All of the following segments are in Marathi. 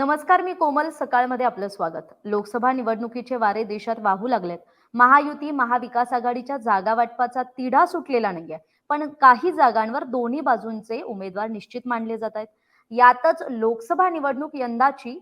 नमस्कार मी कोमल. सकाळमध्ये आपलं स्वागत. लोकसभा निवडणुकीचे वारे देशात वाहू लागलेत. महायुती महाविकास आघाडीच्या जागा वाटपाचा तिढा सुटलेला नाहीये. पण काही जागांवर दोन्ही बाजूंचे उमेदवार निश्चित मानले जात आहेत. यातच लोकसभा निवडणूक यंदाची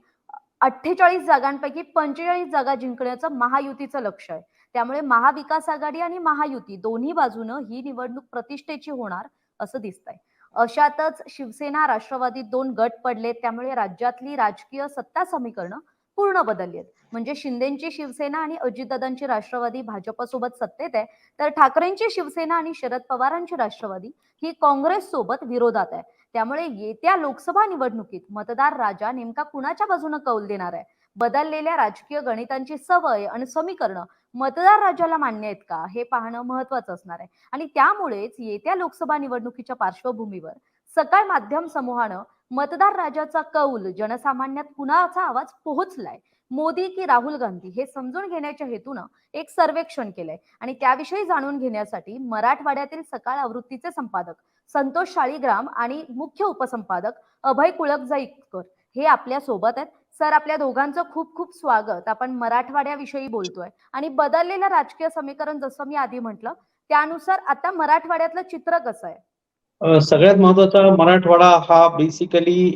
अठ्ठेचाळीस जागांपैकी पंचेचाळीस जागा जिंकण्याचं महायुतीचं लक्ष आहे. त्यामुळे महाविकास आघाडी आणि महायुती दोन्ही बाजूनं ही निवडणूक प्रतिष्ठेची होणार असं दिसतंय. अशातच शिवसेना राष्ट्रवादी दोन गट पडलेत. त्यामुळे राज्यातली राजकीय सत्ता समीकरणं पूर्ण बदलली आहेत. म्हणजे शिंदेची शिवसेना आणि अजितदादांची राष्ट्रवादी भाजपसोबत सत्तेत आहे. तर ठाकरेंची शिवसेना आणि शरद पवारांची राष्ट्रवादी ही काँग्रेस सोबत विरोधात आहे. त्यामुळे येत्या लोकसभा निवडणुकीत मतदार राजा नेमका कुणाच्या बाजूने कौल देणार आहे? बदललेल्या राजकीय गणितांची सवय आणि समीकरणं मतदार राजाला मान्य आहेत का? हे पाहणं महत्वाचं असणार आहे. आणि त्यामुळेच येत्या लोकसभा निवडणुकीच्या पार्श्वभूमीवर सकाळ माध्यम समूहानं मतदार राजाचा कौल जनसामान्यात कुणाचा आवाज पोहोचलाय? मोदी की राहुल गांधी हे समजून घेण्याच्या हेतूनं एक सर्वेक्षण केलंय. आणि त्याविषयी जाणून घेण्यासाठी मराठवाड्यातील सकाळ आवृत्तीचे संपादक संतोष शाळीग्राम आणि मुख्य उपसंपादक अभय कुळकजाईकर हे आपल्यासोबत आहेत. सर आपल्या दोघांचं खूप खूप स्वागत. आपण मराठवाड्याविषयी बोलतोय. आणि बदललेलं राजकीय समीकरण जसं मी आधी म्हटलं त्यानुसार आता मराठवाड्यातलं चित्र कसं आहे? सगळ्यात महत्त्वाचा मराठवाडा हा बेसिकली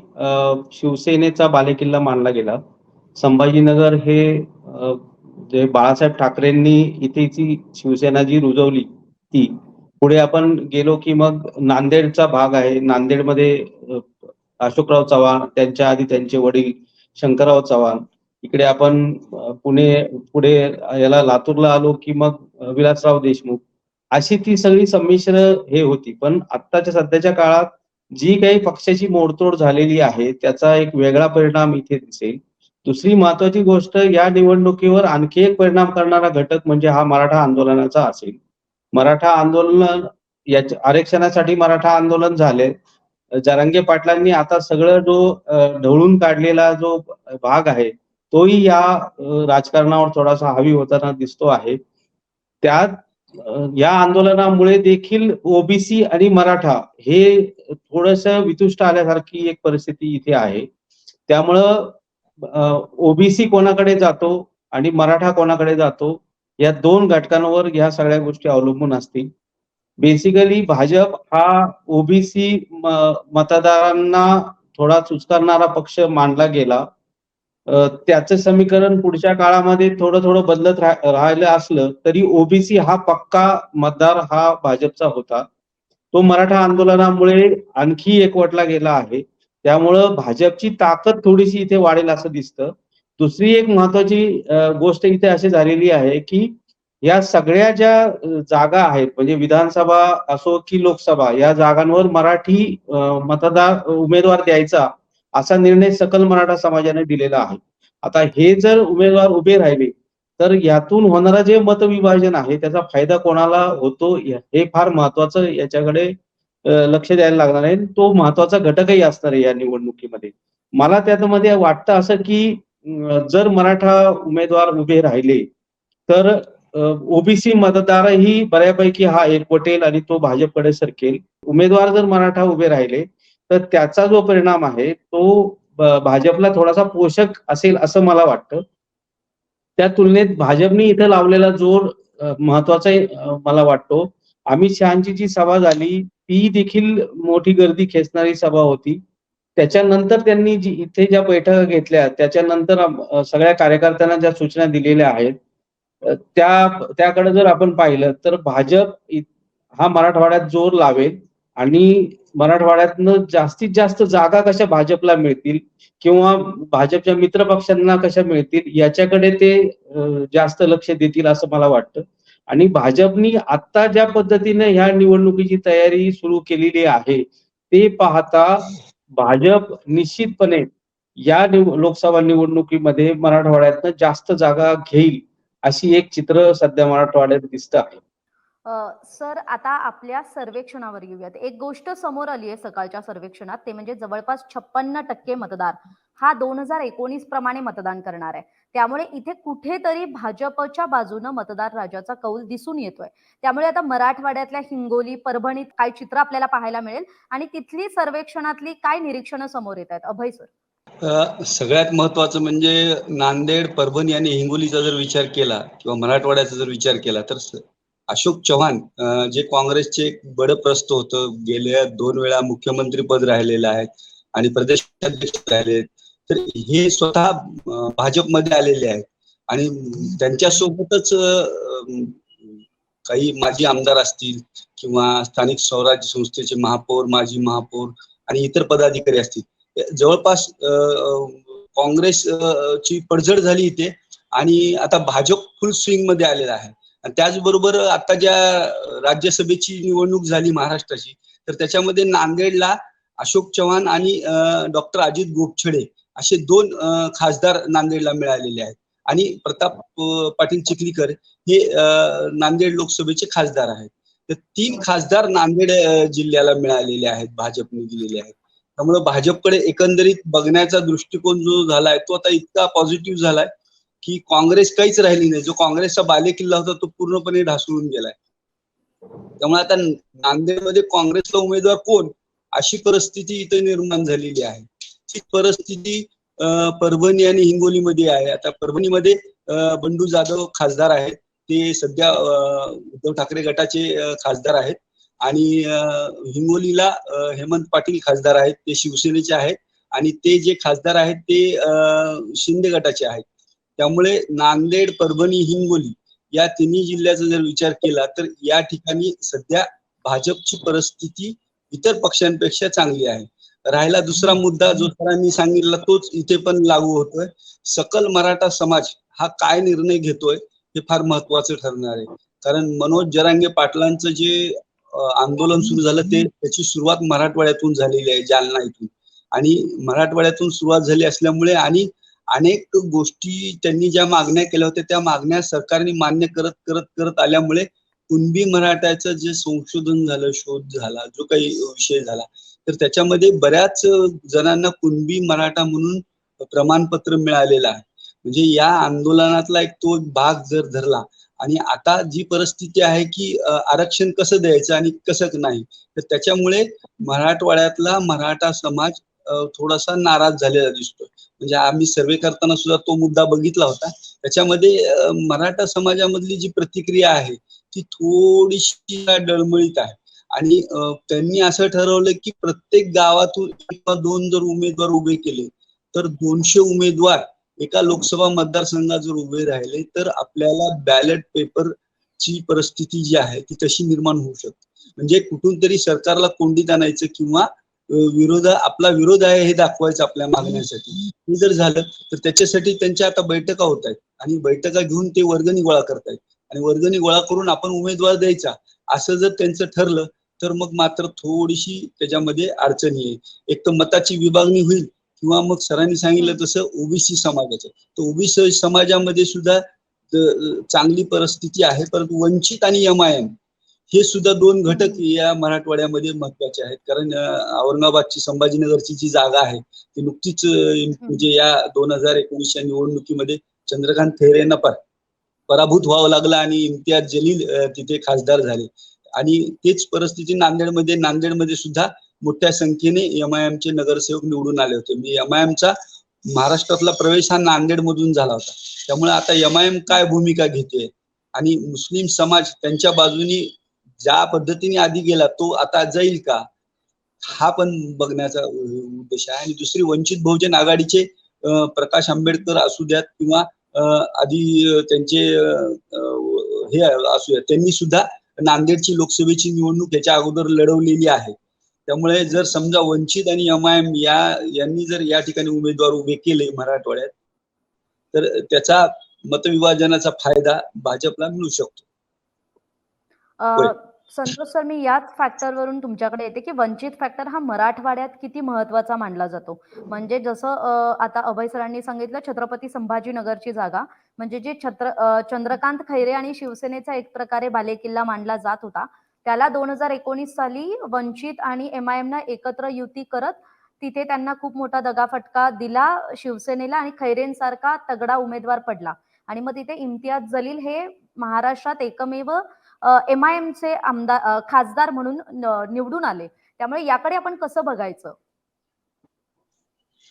शिवसेनेचा बालेकिल्ला मानला गेला. संभाजीनगर हे जे बाळासाहेब ठाकरेंनी इथेची शिवसेना जी रुजवली ती पुढे आपण गेलो की मग नांदेडचा भाग आहे. नांदेडमध्ये अशोकराव चव्हाण त्यांच्या आधी त्यांचे वडील शंकरराव चव्हाण. इकडे आपण पुणे पुढे याला लातूरला आलो की मग विलासराव देशमुख. अशी ती सगळी संमिश्र हे होती. पण आत्ताच्या सध्याच्या काळात जी काही पक्षाची मोडतोड झालेली आहे त्याचा एक वेगळा परिणाम इथे दिसेल. दुसरी महत्वाची गोष्ट या निवडणुकीवर आणखी एक परिणाम करणारा घटक म्हणजे हा मराठा आंदोलनाचा असेल. मराठा आंदोलन याच्या आरक्षणासाठी मराठा आंदोलन झाले जरांगे पाटलांनी आता सगळं जो ढवळून काढलेला जो भाग आहे तोही या राजकारणावर थोडासा हावी होताना दिसतो आहे. त्यात या आंदोलनामुळे देखील ओबीसी आणि मराठा हे थोडस वितुष्ट आल्यासारखी एक परिस्थिती इथे आहे. त्यामुळं ओबीसी कोणाकडे जातो आणि मराठा कोणाकडे जातो या दोन घटकांवर या सगळ्या गोष्टी अवलंबून असतील. बेसिकली भाजप हा ओबीसी मतदारांना थोडा चुचकारणारा पक्ष मानला गेला. त्याचं समीकरण पुढच्या काळामध्ये थोडं थोडं बदलत राहिलं असलं तरी ओबीसी हा पक्का मतदार हा भाजपचा होता. तो मराठा आंदोलनामुळे आणखी एकवटला गेला आहे. त्यामुळं भाजपची ताकद थोडीशी इथे वाढेल असं दिसतं. दुसरी एक महत्वाची गोष्ट इथे अशी झालेली आहे की या सगळ्या ज्या जागा आहेत म्हणजे विधानसभा असो की लोकसभा या जागांवर मराठी मतदार उमेदवार द्यायचा असा निर्णय सकल मराठा समाजाने दिलेला आहे. आता हे जर उमेदवार उभे राहिले तर यातून होणारा जे मतविभाजन आहे त्याचा फायदा कोणाला होतो हे फार महत्वाचं याच्याकडे लक्ष द्यायला लागणार आहे. तो महत्त्वाचा घटकही असणार आहे या निवडणुकीमध्ये. मला त्यामध्ये वाटतं असं की जर मराठा उमेदवार उभे राहिले तर ओबीसी मतदारही बऱ्यापैकी हा एकवटेल आणि तो भाजपकडे सरकेल. उमेदवार जर मराठा उभे राहिले तर त्याचा जो परिणाम आहे तो भाजपला थोडासा पोषक असेल असं मला वाटतं. त्या तुलनेत भाजपने इथं लावलेला जोर महत्त्वाचा मला वाटतो. अमित शहाची जी सभा झाली ती देखील मोठी गर्दी खेचणारी सभा होती. त्याच्यानंतर त्यांनी जी इथे ज्या बैठका घेतल्या त्याच्यानंतर सगळ्या कार्यकर्त्यांना ज्या सूचना दिलेल्या आहेत त्या त्याकडे जर आपण पाहिलं तर भाजप हा मराठवाड्यात जोर लावेल आणि मराठवाड्यातनं जास्तीत जास्त जागा कशा भाजपला मिळतील किंवा भाजपच्या मित्र पक्षांना कशा मिळतील याच्याकडे ते जास्त लक्ष देतील असं मला वाटतं. आणि भाजपनी आता ज्या पद्धतीने ह्या निवडणुकीची तयारी सुरू केलेली आहे ते पाहता भाजप निश्चितपणे या निव- लोकसभा निवडणुकीमध्ये मराठवाड्यातनं जास्त जागा घेईल. अशी एक चित्र सध्या मराठवाड्यात दिसत आहे. सर आता आपल्या सर्वेक्षणावर येऊयात. एक गोष्ट समोर आली आहे सकाळच्या सर्वेक्षणात ते म्हणजे जवळपास छप्पन्न टक्के मतदार हा दोन हजार एकोणीस प्रमाणे मतदान करणार आहे. त्यामुळे इथे कुठेतरी भाजपच्या बाजूनं मतदार राजाचा कौल दिसून येतोय. त्यामुळे आता मराठवाड्यातल्या हिंगोली परभणीत काय चित्र आपल्याला पाहायला मिळेल आणि तिथली सर्वेक्षणातली काय निरीक्षणं समोर येत आहेत अभय सर. सगळ्यात महत्वाचं म्हणजे नांदेड, परभणी आणि हिंगोलीचा जर विचार केला किंवा मराठवाड्याचा जर विचार केला तर अशोक चव्हाण जे काँग्रेसचे एक बडप्रस्त होतं गेल्या दोन वेळा मुख्यमंत्री पद राहिलेले आहेत आणि प्रदेशाध्यक्ष राहिले तर हे स्वतः भाजपमध्ये आलेले आहेत आणि त्यांच्यासोबतच काही माजी आमदार असतील किंवा स्थानिक स्वराज्य संस्थेचे महापौर माजी महापौर आणि इतर पदाधिकारी असतील जवळपास काँग्रेसची काँग्रेस ची पडझड झाली इथे आणि आता भाजप फुल स्विंगमध्ये आलेला आहे. आणि त्याचबरोबर आता ज्या राज्यसभेची निवडणूक झाली महाराष्ट्राची तर त्याच्यामध्ये नांदेडला अशोक चव्हाण आणि डॉक्टर अजित गोपछडे असे दोन खासदार नांदेडला मिळालेले आहेत. आणि प्रताप पाटील चिखलीकर हे नांदेड लोकसभेचे खासदार आहेत. तर तीन खासदार नांदेड जिल्ह्याला मिळालेले आहेत भाजपने दिलेले आहेत. त्यामुळे भाजपकडे एकंदरीत बघण्याचा दृष्टिकोन जो झालाय तो आता इतका पॉझिटिव्ह झालाय की काँग्रेस काहीच राहिली नाही. जो काँग्रेसचा बालेकिल्ला होता तो पूर्णपणे ढासळून गेलाय. त्यामुळे आता नांदेडमध्ये काँग्रेसला उमेदवार कोण? अशी परिस्थिती इथे निर्माण झालेली आहे. ती परिस्थिती परभणी आणि हिंगोलीमध्ये आहे. आता परभणीमध्ये बंडू जाधव खासदार आहेत. ते सध्या उद्धव ठाकरे गटाचे खासदार आहेत. आणि हिंगोलीला हेमंत पाटील खासदार आहेत ते शिवसेनेचे आहेत आणि ते जे खासदार आहेत ते शिंदे गटाचे आहेत. त्यामुळे नांदेड परभणी हिंगोली या तिन्ही जिल्ह्याचा जर विचार केला तर या ठिकाणी सध्या भाजपची परिस्थिती इतर पक्षांपेक्षा चांगली आहे. राहिला दुसरा मुद्दा जो सरांनी सांगितला तोच इथे पण लागू होतोय. सकल मराठा समाज हा काय निर्णय घेतोय हे फार महत्वाचं ठरणार आहे. कारण मनोज जरांगे पाटलांचं जे आंदोलन सुरू झालं ते त्याची सुरुवात मराठवाड्यातून झालेली आहे जालना इथून. आणि मराठवाड्यातून सुरुवात झाली असल्यामुळे आणि अनेक गोष्टी त्यांनी ज्या मागण्या केल्या होत्या त्या मागण्या सरकारने मान्य करत करत करत आल्यामुळे कुणबी मराठ्याचं जे संशोधन झालं शोध झाला जो काही विषय झाला तर त्याच्यामध्ये बऱ्याच जणांना कुणबी मराठा म्हणून प्रमाणपत्र मिळालेलं आहे. म्हणजे या आंदोलनातला एक तो भाग जर धरला आणि आता जी परिस्थिती आहे की आरक्षण कसं द्यायचं आणि कसं नाही तर त्याच्यामुळे मराठवाड्यातला मराठा समाज थोडासा नाराज झालेला दिसतोय. म्हणजे आम्ही सर्वे करताना सुद्धा तो मुद्दा बघितला होता. त्याच्यामध्ये मराठा समाजामधली जी प्रतिक्रिया आहे ती थोडीशी डळमळीत आहे. आणि त्यांनी असं ठरवलं की प्रत्येक गावातून एक किंवा दोन जर उमेदवार उभे केले तर दोनशे उमेदवार एका लोकसभा मतदारसंघात जर उभे राहिले तर आपल्याला बॅलेट पेपर ची परिस्थिती जी आहे ती तशी निर्माण होऊ शकते. म्हणजे कुठून तरी सरकारला कोंडीत आणायचं किंवा विरोध आपला विरोध आहे हे दाखवायचं आपल्या मागण्यासाठी. हे जर झालं तर त्याच्यासाठी त्यांच्या आता बैठका होत आहेत. आणि बैठका घेऊन ते वर्गणी गोळा करतायत. आणि वर्गणी गोळा करून आपण उमेदवार द्यायचा. असं जर त्यांचं ठरलं तर मग मात्र थोडीशी त्याच्यामध्ये अडचणी आहे एक तर मताची विभागणी होईल किंवा मग सरांनी सांगितलं तसं ओबीसी समाजाचं. तर ओबीसी समाजामध्ये सुद्धा चांगली परिस्थिती आहे परंतु वंचित आणि एम आय एम हे सुद्धा दोन घटक या मराठवाड्यामध्ये महत्त्वाचे आहेत. कारण औरंगाबादची संभाजीनगरची जी जागा आहे ती नुकतीच म्हणजे या दोन हजार एकोणीसच्या निवडणुकीमध्ये चंद्रकांत खैरे यांना पर- पराभूत व्हावं लागलं आणि इम्तियाज जलील तिथे खासदार झाले. आणि तेच परिस्थिती नांदेडमध्ये नांदेडमध्ये सुद्धा मोठ्या संख्येने एम आय एमचे नगरसेवक निवडून आले होते. मी एम आय एमचा महाराष्ट्रातला प्रवेश हा नांदेडमधून झाला होता. त्यामुळे आता एम आय एम काय भूमिका घेते आणि मुस्लिम समाज त्यांच्या बाजूनी ज्या पद्धतीने आधी गेला तो आता जाईल का? हा पण बघण्याचा उद्देश आहे. आणि दुसरी वंचित बहुजन आघाडीचे प्रकाश आंबेडकर असू द्यात किंवा अ, आधी त्यांचे हे असू द्या त्यांनी सुद्धा नांदेडची लोकसभेची निवडणूक याच्या अगोदर लढवलेली आहे. त्यामुळे जर समजा वंचित आणि एम आय एम या यांनी जर या ठिकाणी उमेदवार उभे केले मराठवाड्यात तर त्याचा मतविभाजनाचा फायदा भाजपला मिळू शकतो. संतोष सर मी याच फॅक्टरवरून तुमच्याकडे येते की वंचित फॅक्टर हा मराठवाड्यात किती महत्त्वाचा मानला जातो. म्हणजे जसं आता अभय सरांनी सांगितलं छत्रपती संभाजीनगरची जागा म्हणजे जे छत्र चंद्रकांत खैरे आणि शिवसेनेचा एक प्रकारे बालेकिल्ला मानला जात होता त्याला दोन हजार एकोणीस साली वंचित आणि एम आय एमना एकत्र युती करत तिथे त्यांना खूप मोठा दगाफटका दिला शिवसेनेला आणि खैरेंसारखा तगडा उमेदवार पडला आणि मग तिथे इम्तियाज जलील हे महाराष्ट्रात एकमेव एम आय एमचे आमदार खासदार म्हणून निवडून आले त्यामुळे याकडे आपण कसं बघायचं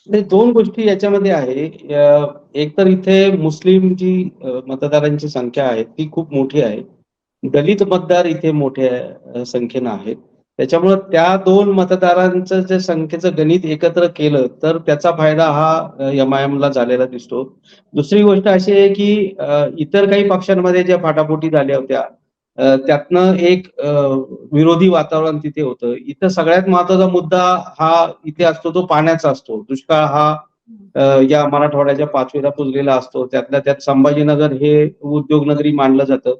दोन गोष्टी याच्यामध्ये आहे. एक तर इथे मुस्लिम जी मतदारांची संख्या आहे ती खूप मोठी आहे. दलित मतदार इथे मोठ्या संख्येनं आहेत. त्याच्यामुळं त्या दोन मतदारांचं जे संख्येचं गणित एकत्र केलं तर त्याचा फायदा हा एम-आय-एमला झालेला दिसतो. दुसरी गोष्ट अशी आहे की इतर काही पक्षांमध्ये ज्या फाटाफुटी झाल्या होत्या त्यातनं एक विरोधी वातावरण तिथे होतं. इथं सगळ्यात महत्त्वाचा मुद्दा हा इथे असतो तो पाण्याचा असतो. दुष्काळ हा या मराठवाड्याच्या पाचवीला पुजलेला असतो. त्यातल्या त्यात संभाजीनगर हे उद्योगनगरी मानलं जातं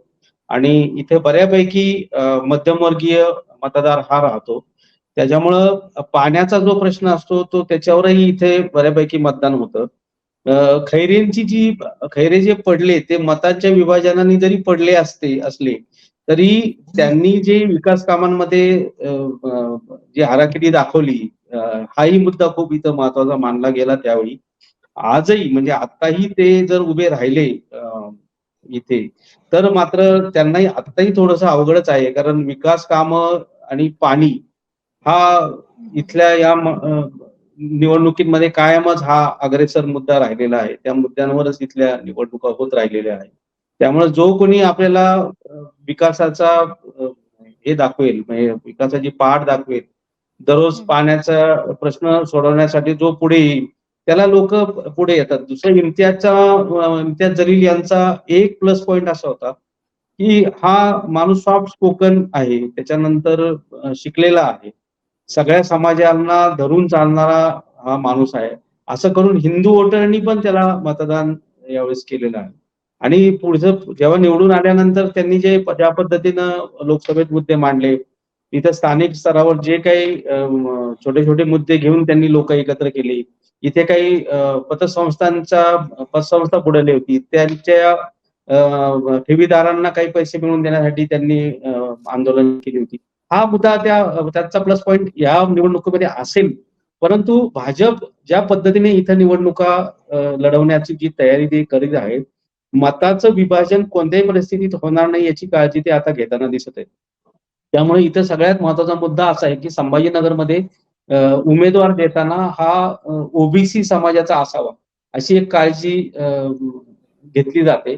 आणि इथे बऱ्यापैकी मध्यमवर्गीय मतदार हा राहतो. त्याच्यामुळं पाण्याचा जो प्रश्न असतो तो त्याच्यावरही इथे बऱ्यापैकी मतदान होतं. खैरेंची जी खैरे जे पडले ते मतांच्या विभाजनाने जरी पडले असते असले तरी त्यांनी जे विकास कामांमध्ये जी हाराखिडी दाखवली हाही मुद्दा खूप इथं महत्त्वाचा मानला गेला त्यावेळी. आजही म्हणजे आताही ते जर उभे राहिले इथे तर मात्र त्यांनाही आत्ताही थोडंसं अवघडच आहे. कारण विकास कामं आणि पाणी हा इथल्या या निवडणुकीमध्ये कायमच हा अग्रेसर मुद्दा राहिलेला आहे. त्या मुद्द्यांवरच इथल्या निवडणुका होत राहिलेल्या आहेत. त्यामुळे जो कोणी आपल्याला विकासाचा हे दाखवेल म्हणजे विकासाची पहाट दाखवेल, दररोज. पाण्याचा प्रश्न सोडवण्यासाठी जो पुढे येईल त्याला लोक पुढे येतात. दुसरं इम्तियाजचा इम्तियाज जलील यांचा एक प्लस पॉइंट असा होता, की हा माणूस सॉफ्ट स्पोकन आहे. त्याच्यानंतर शिकलेला आहे. सगळ्या समाजांना धरून चालणारा हा माणूस आहे. असं करून हिंदू वोटरांनी पण त्याला मतदान यावेळेस केलेलं आहे. आणि पुढचं जेव्हा निवडून आल्यानंतर त्यांनी जे ज्या पद्धतीनं लोकसभेत मुद्दे मांडले, इथं स्थानिक स्तरावर जे काही छोटे-छोटे मुद्दे घेऊन त्यांनी लोक एकत्र केली. इथे काही पतसंस्थांचा पतसंस्थांच्या पतसंस्था बुडवली होती. त्यांच्या ठेवीदारांना काही पैसे मिळवून देण्यासाठी त्यांनी आंदोलन केली होती. हा मुद्दा त्या त्याचा प्लस पॉईंट या निवडणुकीमध्ये असेल. परंतु भाजप ज्या पद्धतीने इथं निवडणुका लढवण्याची जी तयारी ते करीत आहे, मताचं विभाजन कोणत्याही परिस्थितीत होणार नाही याची काळजी ते आता घेताना दिसत आहे त्यामुळे इथे सगळ्यात महत्त्वाचा मुद्दा असा आहे, की संभाजीनगरमध्ये उमेदवार देताना हा ओबीसी समाजाचा असावा, अशी एक काळजी घेतली जाते.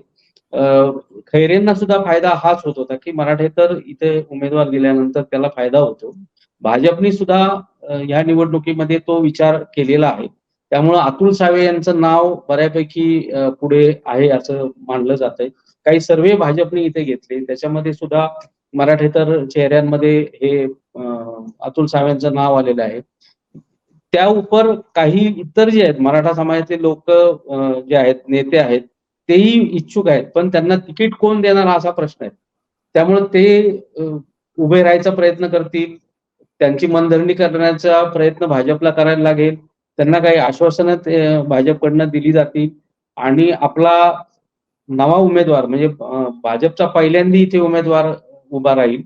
खैरेंना सुद्धा फायदा हाच होत होता, की मराठेतर इथे उमेदवार दिल्यानंतर त्याला फायदा होतो. भाजपने सुद्धा या निवडणुकीमध्ये तो विचार केलेला आहे. त्यामुळं अतुल सावे यांचं नाव बऱ्यापैकी पुढे आहे असं मानलं जातंय. काही सर्वे भाजपने इथे घेतले. त्याच्यामध्ये सुद्धा मराठेतर चेहऱ्यांमध्ये हे अतुल सावेंचं नाव आलेलं आहे. त्या उपर काही इतर जे आहेत मराठा समाजाचे लोक जे आहेत, नेते आहेत, तेही इच्छुक आहेत. पण त्यांना तिकीट कोण देणार असा प्रश्न आहे. त्यामुळे ते उभे राहायचा प्रयत्न करतील. त्यांची मनधरणी करण्याचा प्रयत्न भाजपला करायला लागेल. त्यांना काही आश्वासनं भाजपकडनं दिली जातील आणि आपला नवा उमेदवार म्हणजे भाजपचा पहिल्यांदा इथे उमेदवार उभा राहील.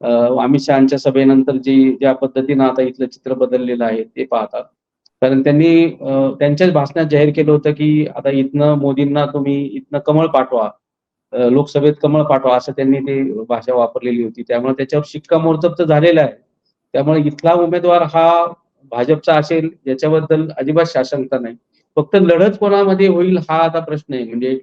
अमित शहाच्या सभेनंतर जी ज्या पद्धतीनं आता इथलं चित्र बदललेलं आहे ते पाहतात कारण त्यांनी त्यांच्याच भाषणात जाहीर केलं होतं, की आता इथनं मोदींना तुम्ही इथनं कमळ पाठवा. लोकसभेत कमळ पाठवा असं त्यांनी ती भाषा वापरलेली होती. त्यामुळे त्याच्यावर शिक्कामोर्तब तर झालेलं आहे. त्यामुळे इथला उमेदवार हा भाजपचा असेल याच्याबद्दल अजिबात साशंकता नाही. फक्त लढत कोणामध्ये होईल हा आता प्रश्न आहे. म्हणजे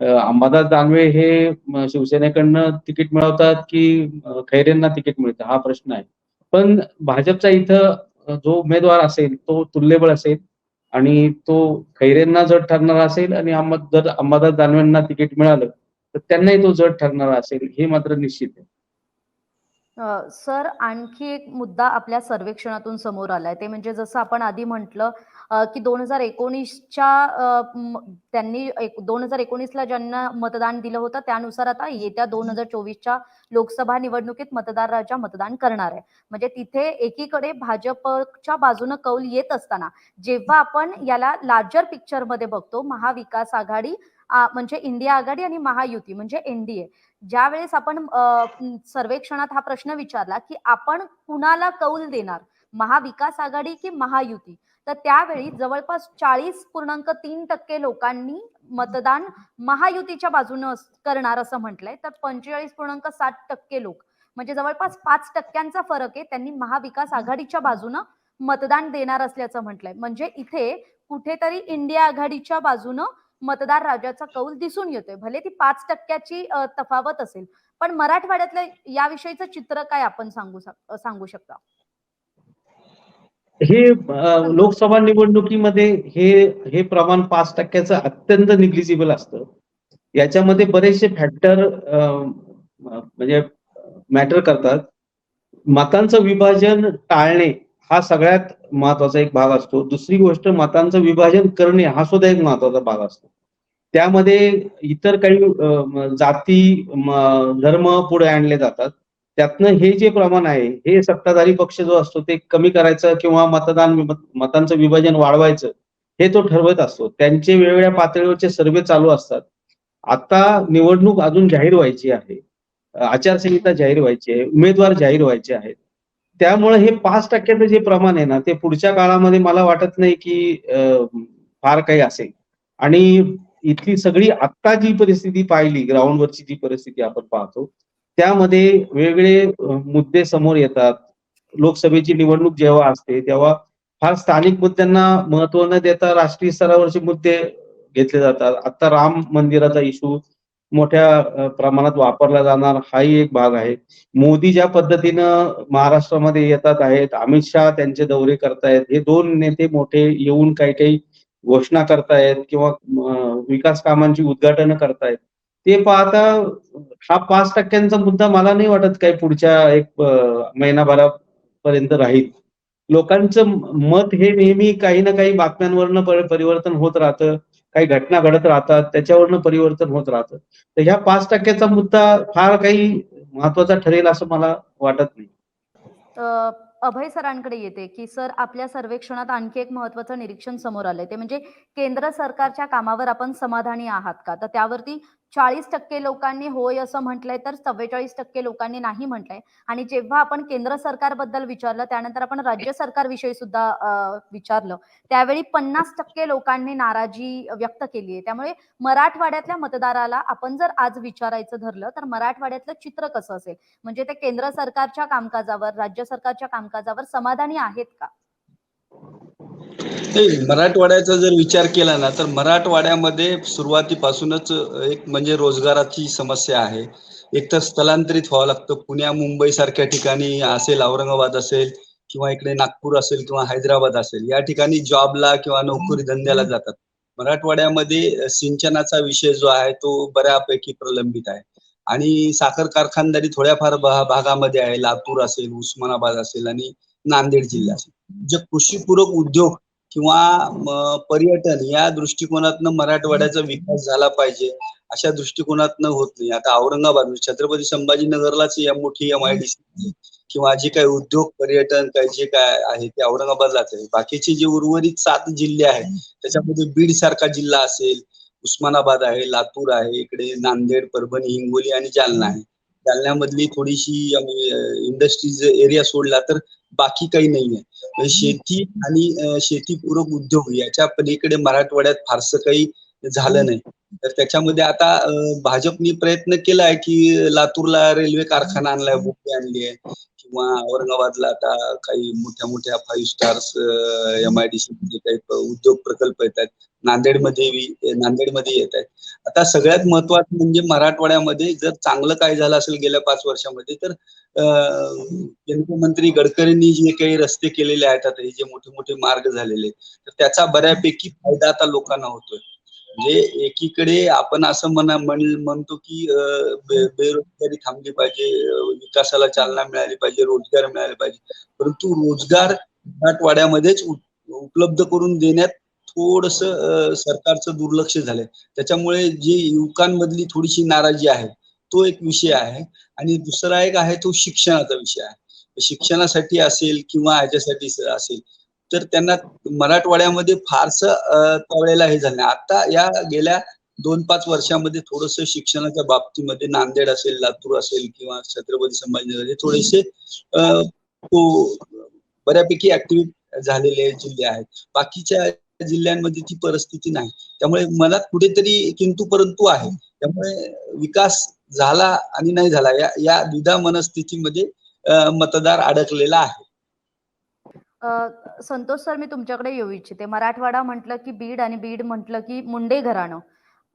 अंबादास दानवे हे शिवसेनेकडनं तिकीट मिळवतात, की खैरेंना तिकीट मिळतं हा प्रश्न आहे. पण भाजपचा इथं जो उमेदवार असेल तो तुल्यबळ असेल आणि तो खैरेंना जड ठरणारा असेल आणि जर अंबादास दानवेंना तिकीट मिळालं, तर त्यांनाही तो जड ठरणारा असेल हे मात्र निश्चित आहे. सर आणखी एक मुद्दा आपल्या सर्वेक्षणातून समोर आलाय. ते म्हणजे जसं आपण आधी म्हटलं की दोन हजार एकोणीसच्या त्यांनी दोन हजार एकोणीसला ज्यांना मतदान दिलं होतं त्यानुसार आता येत्या 2024च्या लोकसभा निवडणुकीत मतदार राजा मतदान करणार आहे. म्हणजे तिथे एकीकडे भाजपच्या बाजूनं कौल येत असताना जेव्हा आपण याला लार्जर पिक्चरमध्ये बघतो महाविकास आघाडी म्हणजे इंडिया आघाडी आणि महायुती म्हणजे एनडीए ज्यावेळेस आपण सर्वेक्षणात हा प्रश्न विचारला की आपण कुणाला कौल देणार? महाविकास आघाडी की महायुती? तर त्यावेळी जवळपास चाळीस पूर्णांक तीन टक्के लोकांनी मतदान महायुतीच्या बाजूनं करणार असं म्हटलंय. तर पंचेचाळीस पूर्णांक सात टक्के लोक म्हणजे जवळपास पाच टक्क्यांचा फरक आहे त्यांनी महाविकास आघाडीच्या बाजूनं मतदान देणार असल्याचं म्हटलंय. म्हणजे इथे कुठेतरी इंडिया आघाडीच्या बाजूनं मतदार राजाचा कौल दिसून येतोय. भले ती पाच टक्क्याची तफावत असेल पण मराठवाड्यातलं याविषयीचं चित्र काय आपण सांगू सांगू शकता? हे लोकसभा निवडणुकीमध्ये हे हे प्रमाण पाच टक्क्याचं अत्यंत निग्लिजिबल असतं. याच्यामध्ये बरेचसे फॅक्टर म्हणजे मॅटर करतात. मतांचं विभाजन टाळणे हा सगळ्यात महत्त्वाचा एक भाग असतो. दुसरी गोष्ट मतांचं विभाजन करणे हा सुद्धा एक महत्त्वाचा भाग असतो. त्यामध्ये इतर काही जाती धर्म पुढे आणले जातात. त्यातनं हे जे प्रमाण आहे हे सत्ताधारी पक्ष जो असतो ते कमी करायचं किंवा मतदान मतांचं विभाजन वाढवायचं हे तो ठरवत असतो. त्यांचे वेगवेगळ्या पातळीवरचे सर्वे चालू असतात. आता निवडणूक अजून जाहीर व्हायची आहे. आचारसंहिता जाहीर व्हायची आहे. उमेदवार जाहीर व्हायचे आहेत. त्यामुळे हे पाच टक्क्याचं जे प्रमाण आहे ना ते पुढच्या काळामध्ये मला वाटत नाही की फार काही असेल. आणि इथली सगळी आत्ता जी परिस्थिती पाहिली ग्राउंडवरची जी परिस्थिती आपण पाहतो त्यामध्ये वेगळे मुद्दे समोर येतात. लोकसभेची निवडणूक जेव्हा असते तेव्हा फार स्थानिक मुद्द्यांना महत्त्व न देता राष्ट्रीय स्तरावरचे मुद्दे घेतले जातात. आता राम मंदिराचा इशू मोठ्या प्रमाणात वापरला जाणार हाही एक भाग आहे. मोदी ज्या पद्धतीनं महाराष्ट्रामध्ये येतात आहेत अमित शहा त्यांचे दौरे करतायत हे दोन नेते मोठे येऊन काही काही घोषणा करतायत किंवा विकास कामांची उद्घाटनं करतायत. ते पाहता हा पाच टक्क्यांचा मुद्दा मला नाही वाटत काही पुढच्या एक महिनाभरापर्यंत राहील. लोकांचं मत हे नेहमी काही ना काही बातम्यांवरनं परिवर्तन होत राहतं. काही घटना घडत राहतात त्याच्यावरनं परिवर्तन होत राहतं. तर ह्या पाच टक्क्याचा मुद्दा फार काही महत्त्वाचा ठरेल असं मला वाटत नाही. अभय सरांकडे येते की सर आपल्या सर्वेक्षणात आणखी एक महत्वाचं निरीक्षण समोर आलंय. ते म्हणजे केंद्र सरकारच्या कामावर आपण समाधानी आहात का? तर त्यावरती चाळीस टक्के लोकांनी होय असं म्हटलंय तर चव्वेचाळीस टक्के लोकांनी नाही म्हटलंय. आणि जेव्हा आपण केंद्र सरकारबद्दल विचारलं त्यानंतर आपण राज्य सरकारविषयी सुद्धा विचारलं त्यावेळी पन्नास टक्के लोकांनी नाराजी व्यक्त केली आहे त्यामुळे मराठवाड्यातल्या मतदाराला आपण जर आज विचारायचं धरलं तर मराठवाड्यातलं चित्र कसं असेल? म्हणजे ते केंद्र सरकारच्या कामकाजावर राज्य सरकारच्या कामकाजावर समाधानी आहेत का? मराठवाड्याचा जर विचार केला ना तर मराठवाड्यामध्ये सुरुवातीपासूनच एक म्हणजे रोजगाराची समस्या आहे. एक तर स्थलांतरित व्हावं लागतं. पुण्या मुंबई सारख्या ठिकाणी असेल औरंगाबाद असेल किंवा इकडे नागपूर असेल किंवा हैदराबाद असेल या ठिकाणी जॉबला किंवा नोकरी धंद्याला जातात. मराठवाड्यामध्ये सिंचनाचा विषय जो आहे तो बऱ्यापैकी प्रलंबित आहे. आणि साखर कारखानदारी थोड्याफार भागामध्ये आहे. लातूर असेल उस्मानाबाद असेल आणि नांदेड जिल्हा जे कृषीपूरक उद्योग किंवा पर्यटन या दृष्टिकोनातनं मराठवाड्याचा विकास झाला पाहिजे अशा दृष्टिकोनातनं होत नाही. आता औरंगाबाद म्हणजे छत्रपती संभाजीनगरलाच या मोठी एम आय डी सी किंवा जे काही उद्योग पर्यटन काही जे काय आहे ते औरंगाबादलाच आहे. बाकीचे जे उर्वरित सात जिल्हे आहेत त्याच्यामध्ये बीड सारखा जिल्हा असेल उस्मानाबाद आहे लातूर आहे इकडे नांदेड परभणी हिंगोली आणि जालना आहे. जालन्यामधली थोडीशी इंडस्ट्रीज एरिया सोडला तर बाकी काही नाहीये. आहे शेती आणि शेतीपूरक उद्योग याच्या पलीकडे मराठवाड्यात फारसं काही झालं नाही. तर त्याच्यामध्ये आता भाजपने भाजपनी प्रयत्न केलाय की लातूरला रेल्वे कारखाना आणलाय बुके आणली आहे किंवा औरंगाबादला आता काही मोठ्या मोठ्या five stars M I D C काही उद्योग प्रकल्प येत आहेत. नांदेडमध्ये नांदेडमध्ये येत आहेत. आता सगळ्यात महत्वाचं म्हणजे मराठवाड्यामध्ये जर चांगलं काय झालं असेल गेल्या पाच वर्षामध्ये तर केंद्रीय मंत्री गडकरींनी जे काही रस्ते केलेले आहेत आता हे जे मोठे मोठे मार्ग झालेले तर त्याचा बऱ्यापैकी फायदा आता लोकांना होतोय. म्हणजे एकीकडे आपण असं म्हणा म्हणतो की बे- बेरोजगारी थांबली पाहिजे विकासाला चालना मिळाली पाहिजे रोजगार मिळाले पाहिजे. परंतु रोजगार मराठवाड्यामध्येच उपलब्ध करून देण्यात थोडस सरकारचं दुर्लक्ष झालंय. त्याच्यामुळे जी युवकांमधली थोडीशी नाराजी आहे तो एक विषय आहे. आणि दुसरा एक आहे तो शिक्षणाचा विषय आहे. शिक्षणासाठी असेल किंवा ह्याच्यासाठी असेल तर त्यांना मराठवाड्यामध्ये फारसं त्यावेळेला हे झालं नाही. आता या गेल्या दोन पाच वर्षामध्ये थोडस शिक्षणाच्या बाबतीमध्ये नांदेड असेल लातूर असेल किंवा छत्रपती संभाजीनगर हे थोडेसे बऱ्यापैकी ऍक्टिव्ह झालेले जिल्हे आहेत. बाकीच्या जिल्ह्यांमध्ये ती परिस्थिती नाही. त्यामुळे मनात कुठेतरी किंतु परंतु आहे. त्यामुळे विकास झाला आणि नाही झाला या या द्विधा मनस्थितीमध्ये मतदार अडकलेला आहे. संतोष सर मी तुमच्याकडे येऊ इच्छिते. मराठवाडा म्हटलं की बीड आणि बीड म्हटलं की मुंडे घराणं.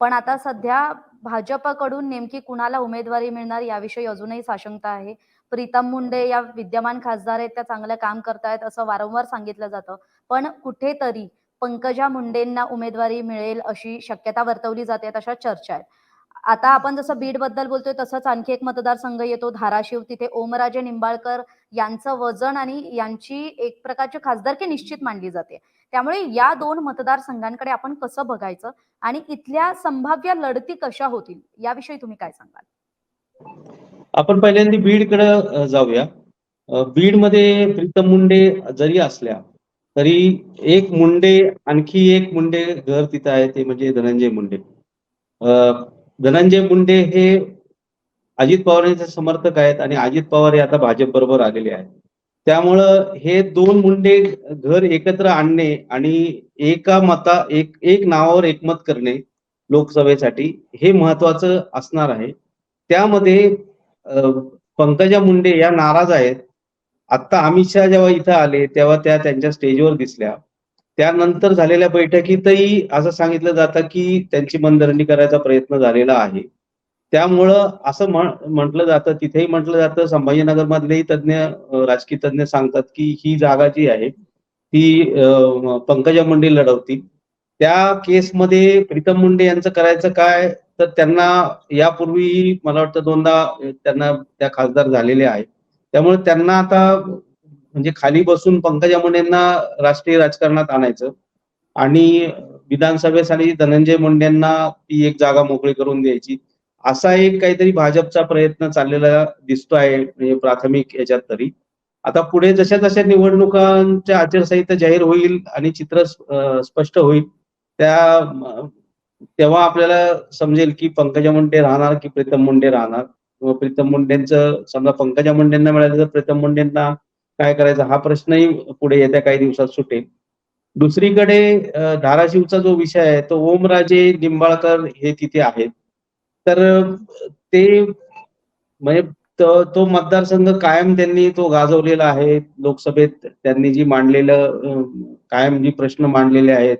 पण आता सध्या भाजपकडून नेमकी कुणाला उमेदवारी मिळणार याविषयी अजूनही साशंकता आहे. प्रीतम मुंडे या विद्यमान खासदार आहेत, त्या चांगलं काम करतायत असं वारंवार सांगितलं जातं. पण कुठेतरी पंकजा मुंडेंना उमेदवारी मिळेल अशी शक्यता वर्तवली जाते, अशा चर्चा आहेत. आता आपण जसं बीडबद्दल बोलतोय तसंच आणखी एक मतदारसंघ येतो धाराशिव. तिथे ओमराजे निंबाळकर यांचं वजन आणि यांची एक प्रकारची खासदारकी निश्चित मानली जाते. त्यामुळे या दोन मतदारसंघांकडे आपण कसं बघायचं आणि इथल्या संभाव्य लढती कशा होतील याविषयी तुम्ही काय सांगाल? आपण पहिल्यांदा बीडकडे जाऊया. बीडमध्ये प्रीतम मुंडे जरी असल्या, तरी एक मुंडे आणखी एक मुंडे घर तिथं आहे ते म्हणजे धनंजय मुंडे. धनंजय मुंडे हे अजित पवारांचे समर्थक आहेत आणि अजित पवार हे आता भाजप बरोबर आलेले आहेत. त्यामुळं हे दोन मुंडे घर एकत्र आणणे आणि एका मता एक एक नावावर एकमत करणे लोकसभेसाठी हे महत्वाचं असणार आहे. त्यामध्ये पंकजा मुंडे या नाराज आहेत. आता अमित शहा जेव्हा इथं आले, तेव्हा त्या त्यांच्या स्टेजवर दिसल्या. त्यानंतर झालेल्या बैठकीतही असं सांगितलं जातं, की त्यांची मनधरणी करायचा प्रयत्न झालेला आहे. त्यामुळं असं म्हटलं जातं, तिथेही म्हटलं जातं, संभाजीनगरमधलेही तज्ञ तज्ज्ञ राजकीय तज्ञ सांगतात, की ही जागा जी आहे, ती पंकजा मुंडे लढवतील. त्या केसमध्ये प्रीतम मुंडे यांचं करायचं काय, तर त्यांना यापूर्वी मला वाटतं दोनदा त्यांना त्या खासदार झालेल्या आहेत. त्यामुळे त्यांना आता म्हणजे खाली बसून पंकजा मुंडेंना राष्ट्रीय राजकारणात आणायचं आणि विधानसभेसाठी धनंजय मुंडेंना ती एक जागा मोकळी करून द्यायची. असा एक काहीतरी भाजपचा प्रयत्न चाललेला दिसतो आहे म्हणजे प्राथमिक याच्यात तरी. आता पुढे जशा-जशा निवडणुकांच्या आचारसंहिता जाहीर होईल आणि चित्र स्पष्ट होईल, त्या तेव्हा आपल्याला समजेल, की पंकजा मुंडे राहणार की प्रीतम मुंडे राहणार किंवा प्रीतम मुंडेंचं समजा पंकजा मुंडेंना मिळालं तर प्रीतम मुंडेंना काय करायचं हा प्रश्नही पुढे येत्या काही दिवसात सुटेल. दुसरीकडे धाराशिवचा जो विषय आहे तो ओमराजे निंबाळकर हे तिथे आहेत. तर ते म्हणजे तो तो मतदारसंघ कायम त्यांनी तो गाजवलेला आहे. लोकसभेत त्यांनी जी मांडलेलं कायम जी प्रश्न मांडलेले आहेत.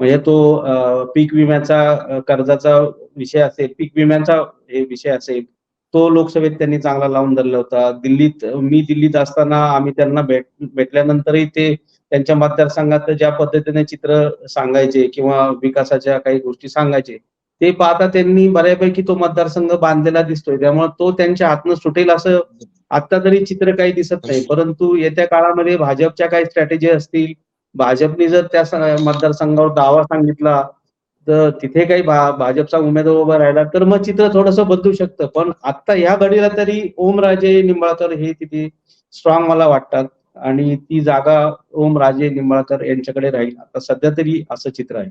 म्हणजे तो पीक विम्याचा कर्जाचा विषय असेल, पीक विम्याचा हे विषय असेल, तो लोकसभेत त्यांनी चांगला लावून धरला होता. दिल्लीत मी दिल्लीत असताना आम्ही त्यांना भेट भेटल्यानंतरही ते त्यांच्या मतदारसंघात ज्या पद्धतीने चित्र सांगायचे किंवा विकासाच्या काही गोष्टी सांगायचे, ते पाहता त्यांनी बऱ्यापैकी तो मतदारसंघ बांधलेला दिसतोय. त्यामुळे तो त्यांच्या हातनं सुटेल असं आत्ता तरी चित्र काही दिसत नाही. परंतु येत्या काळामध्ये भाजपच्या काही स्ट्रॅटेजी असतील, भाजपने जर त्या मतदारसंघावर दावा सांगितला, तर तिथे काही भा भाजपचा उमेदवार उभा राहिला, तर मग चित्र थोडस बदलू शकतं. पण आता ह्या घडीला तरी ओमराजे निंबाळकर हे तिथे स्ट्रॉंग मला वाटतात आणि ती जागा ओमराजे निंबाळकर यांच्याकडे राहील. आता सध्या तरी असं चित्र आहे.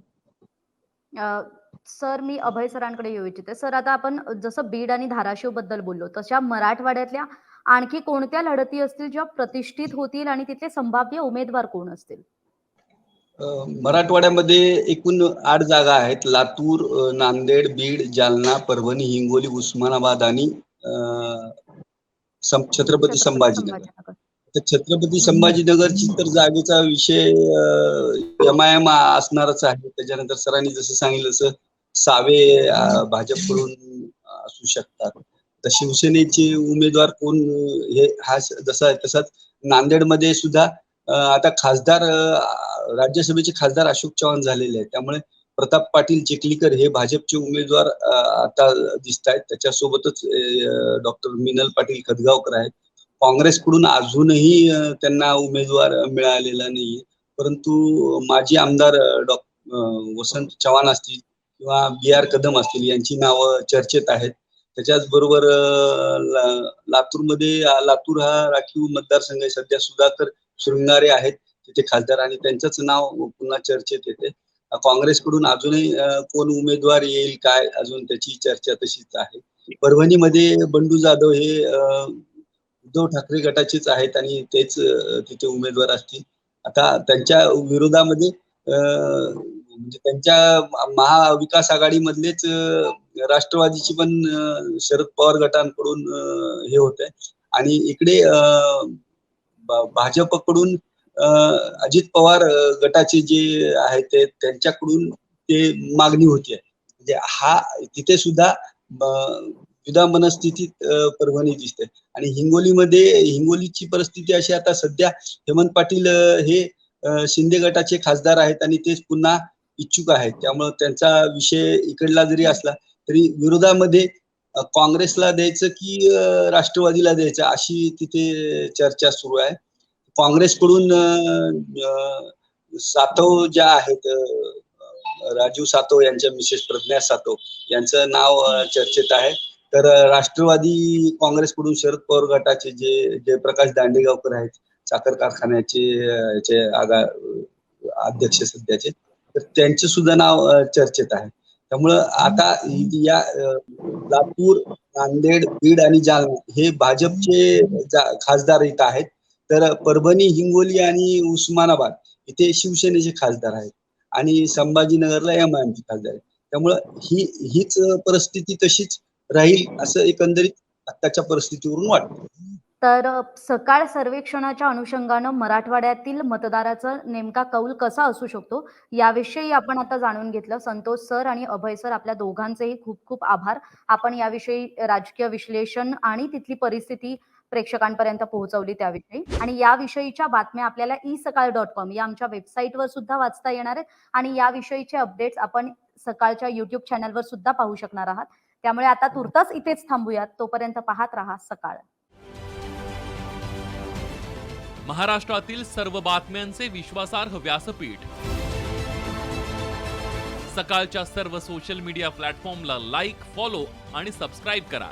सर मी अभय सरांकडे येऊ इच्छिते. सर आता आपण जसं बीड आणि धाराशिवबद्दल बोललो, तशा मराठवाड्यातल्या आणखी कोणत्या लढती असतील ज्या प्रतिष्ठित होतील आणि तिथले संभाव्य उमेदवार कोण असतील? मराठवाड्यामध्ये एकूण 8 जागा आहेत. लातूर, नांदेड, बीड, जालना, परभणी, हिंगोली, उस्मानाबाद आणि छत्रपती संभाजीनगर. तर छत्रपती. संभाजीनगरची तर जागेचा विषय एम-आय-एम असणारच आहे. त्याच्यानंतर सरांनी जसं सांगितलं तसं सावे भाजपकडून असू शकतात. तर शिवसेनेचे उमेदवार कोण हे हा जसा तसाच नांदेडमध्ये सुद्धा आता खासदार राज्यसभेचे खासदार अशोक चव्हाण झालेले आहेत. त्यामुळे प्रताप पाटील चिखलीकर हे भाजपचे उमेदवार आता आता दिसतायत. त्याच्यासोबतच डॉक्टर मिनल पाटील खदगावकर आहेत. काँग्रेसकडून अजूनही त्यांना उमेदवार मिळालेला नाहीये. परंतु माजी आमदार डॉ. वसंत चव्हाण असतील किंवा बी. आर. कदम असतील यांची नावं चर्चेत आहेत. त्याच्याच बरोबर लातूरमध्ये लातूर हा राखीव मतदारसंघ आहे. सध्या सुधाकर शृंगारे आहेत तिथे खासदार आणि त्यांचंच नाव पुन्हा चर्चेत येते. काँग्रेसकडून अजूनही कोण उमेदवार येईल काय अजून त्याची चर्चा तशीच आहे. परभणीमध्ये बंडू जाधव हे उद्धव ठाकरे गटाचेच आहेत आणि तेच तिथे उमेदवार असतील. आता त्यांच्या विरोधामध्ये म्हणजे त्यांच्या महाविकास आघाडीमधलेच राष्ट्रवादीची पण शरद पवार गटांकडून हे हे आहे आणि इकडे भाजपकडून अजित पवार गटाचे जे आहेत ते त्यांच्याकडून ते मागणी होती म्हणजे हा तिथे सुद्धा अं, जुदा मनस्थितीत परभणी दिसते. आणि हिंगोलीमध्ये हिंगोलीची परिस्थिती अशी आता सध्या हेमंत पाटील हे शिंदे गटाचे खासदार आहेत आणि तेच पुन्हा इच्छुक आहेत. त्यामुळे त्यांचा विषय इकडला जरी असला तरी विरोधामध्ये काँग्रेसला द्यायचं की राष्ट्रवादीला द्यायचं अशी तिथे चर्चा सुरू आहे. काँग्रेसकडून सातव ज्या आहेत राजीव राजू सातव यांच्या मिसेस प्रज्ञा सातव यांचं नाव चर्चेत आहे. तर राष्ट्रवादी काँग्रेसकडून शरद पवार गटाचे जे जयप्रकाश दांडेगावकर आहेत साखर कारखान्याचे याचे आगा अध्यक्ष सध्याचे तर त्यांचे सुद्धा नाव चर्चेत आहे. त्यामुळं आता या लातूर नांदेड बीड आणि जालना हे भाजपचे खासदार इथं आहेत. तर परभणी हिंगोली आणि उस्मानाबाद इथे शिवसेनेचे खासदार आहेत. आणि संभाजीनगरला एम आय एमचे खासदार आहेत. त्यामुळं ही हीच परिस्थिती तशीच राहील असं एकंदरीत आत्ताच्या परिस्थितीवरून वाटतं. तर सकाळ सर्वेक्षणाच्या अनुषंगानं मराठवाड्यातील मतदाराचा नेमका कौल कसा असू शकतो याविषयी आपण आता जाणून घेतलं. संतोष सर आणि अभय सर आपल्या दोघांचेही खूप खूप आभार. आपण याविषयी राजकीय विश्लेषण आणि तिथली परिस्थिती प्रेक्षकांपर्यंत पोहोचवली त्याविषयी. आणि याविषयीच्या बातम्या आपल्याला ई सकाळ डॉट कॉम या आमच्या वेबसाईटवर सुद्धा वाचता येणार आहेत. आणि याविषयीचे अपडेट्स आपण सकाळच्या युट्यूब चॅनलवर सुद्धा पाहू शकणार आहात. त्यामुळे आता तुर्तास इथेच थांबूयात. तोपर्यंत पाहत राहा सकाळ. महाराष्ट्रातील सर्व बातम्यांचे विश्वासार्ह व्यासपीठ. सकाळच्या सर्व सोशल मीडिया प्लॅटफॉर्मला लाईक फॉलो आणि सबस्क्राईब करा.